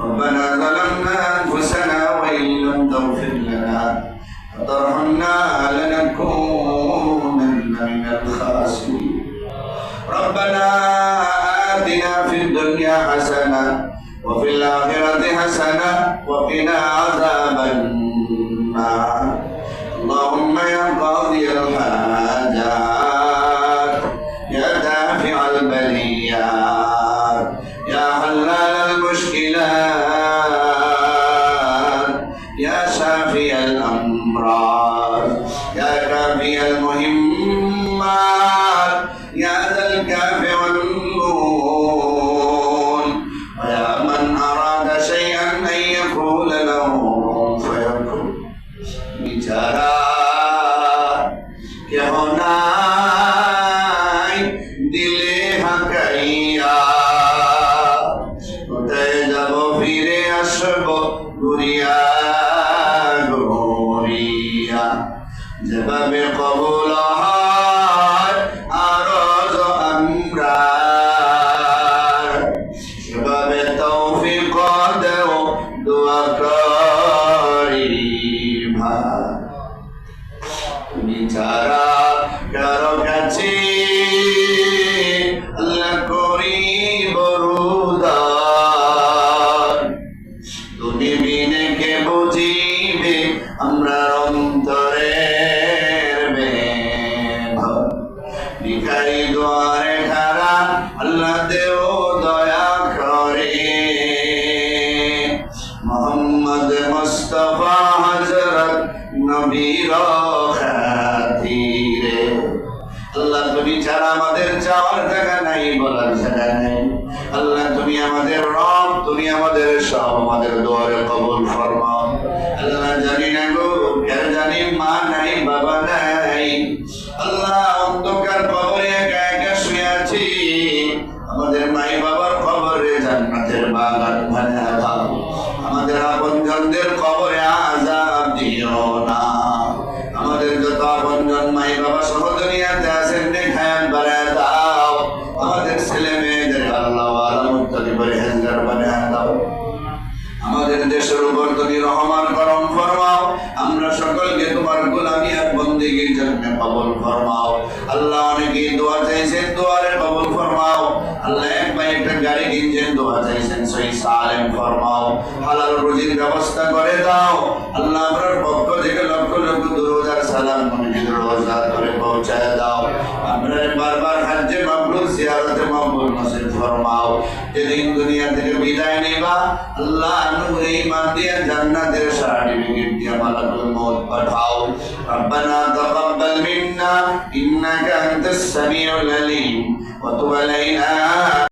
ربنا ظلمنا أنفسنا وإن لم تغفر لنا وترحمنا لنكونن من الخاسرين. ربنا آتنا في الدنيا حسنة وفي الآخرة حسنة وقنا عذاب النار. حلال المشكلات يا شافي الأمراض يا كافي المهمات يا ذا الكاف والنون. ويا من أراد شيئا أن يقول له فيكون ترى يا هناك আসব ঘুরিয়া ঘুরিয়া যেভাবে কবুল হয় ভিখারি দুয়ারে খারা আল্লাহ দেও দয়া করে। মোহাম্মদ মুস্তফা হজরত নবীর খাতিরে। আল্লাহ তুমি ছাড়া আমাদের যাওয়ার জায়গা নাই বলার জায়গা নাই। আল্লাহ তুমি আমাদের রব, তুমি আমাদের সব, আমাদের দোয়ারে কবুল ফরমাও। আল্লাহ জানি না গো জানি মা নাই, বাবা আমাদের মাই বাবার কবরে জান্নাতের বাগান বানিয়ে দাও আমাদের আপনজনদের কবরে আজাব দিও না। আমাদের যত আপনজন মাই বাবা সহ দুনিয়াতে আছেন নেখায়াত বানায় দাও। আমাদের ছেলে মেয়েদের আল্লাহ আলা মুত্তাকি পরিহেজগার বানায় দাও। আমাদের দেশের উপর তুমি রহমান করম ফরমাও, আমরা সকলকে তোমার গোলামি আর বন্দিগির জন্য কবুল ফরমাও। আল্লাহ অনেকেই দোয়া চাইছেন ফরমাও আল্লাহ এক ভাই একটা গাড়ি কিনছেন দোয়া চাইছেন সহি সালেম ফরমাও, হালাল রুজির ব্যবস্থা করে দাও। আল্লাহ আপনার পক্ষ থেকে লক্ষ লক্ষ দুরোজার সালাম মসজিদ রোজা করে পৌঁছায় দাও। আমরা বারবার হাজ্জে মাবরুর জিয়ারতে মাবরুর নসিব ফরমাও। যেদিন দুনিয়া থেকে বিদায় নেবা, আল্লাহ নূরে ঈমান দিয়ে জান্নাতের সার্টিফিকেট পাঠাও। রব্বানা আনতাস সামিউল আলিম ওয়া তুব আলাইনা